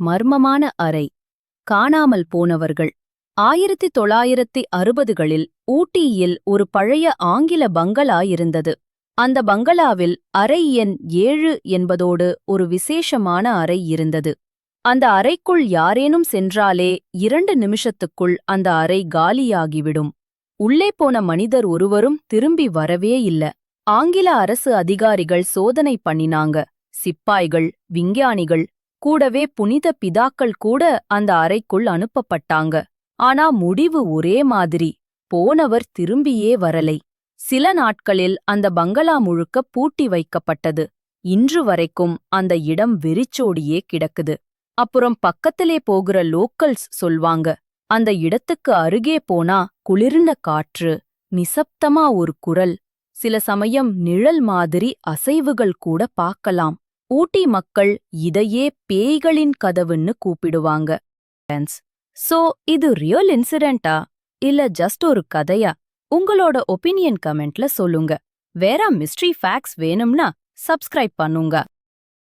மர்மமான அறை. காணாமல் போனவர்கள். ஆயிரத்தி தொள்ளாயிரத்தி அறுபதுகளில் ஊட்டியில் ஒரு பழைய ஆங்கில பங்களா இருந்தது. அந்த பங்களாவில் அறை எண் ஏழு என்பதோடு ஒரு விசேஷமான அறை இருந்தது. அந்த அறைக்குள் யாரேனும் சென்றாலே இரண்டு நிமிஷத்துக்குள் அந்த அறை காலியாகிவிடும். உள்ளே போன மனிதர் ஒருவரும் திரும்பி வரவே இல்ல. ஆங்கில அரசு அதிகாரிகள் சோதனை பண்ணினாங்க. சிப்பாய்கள் விஞ்ஞானிகள் கூடவே புனித பிதாக்கள் கூட அந்த அறைக்குள் அனுப்பப்பட்டாங்க. ஆனா முடிவு ஒரே மாதிரி. போனவர் திரும்பியே வரலை. சில நாட்களில் அந்த பங்களா முழுக்க பூட்டி வைக்கப்பட்டது. இன்று வரைக்கும் அந்த இடம் வெறிச்சோடியே கிடக்குது. அப்புறம் பக்கத்திலே போகிற லோக்கல்ஸ் சொல்வாங்க அந்த இடத்துக்கு அருகே போனா குளிர்ந்த காற்று நிசப்தமா ஒரு குரல். சில சமயம் நிழல் மாதிரி அசைவுகள் கூட பார்க்கலாம். ஊட்டி மக்கள் இதையே பேய்களின் கதவுன்னு கூப்பிடுவாங்க. சோ இது ரியல் இன்சிடென்ட்டா இல்ல ஜஸ்ட் ஒரு கதையா? உங்களோட ஒப்பீனியன் கமெண்ட்ல சொல்லுங்க. வேற மிஸ்ட்ரி ஃபேக்ஸ் வேணும்னா சப்ஸ்கிரைப் பண்ணுங்க.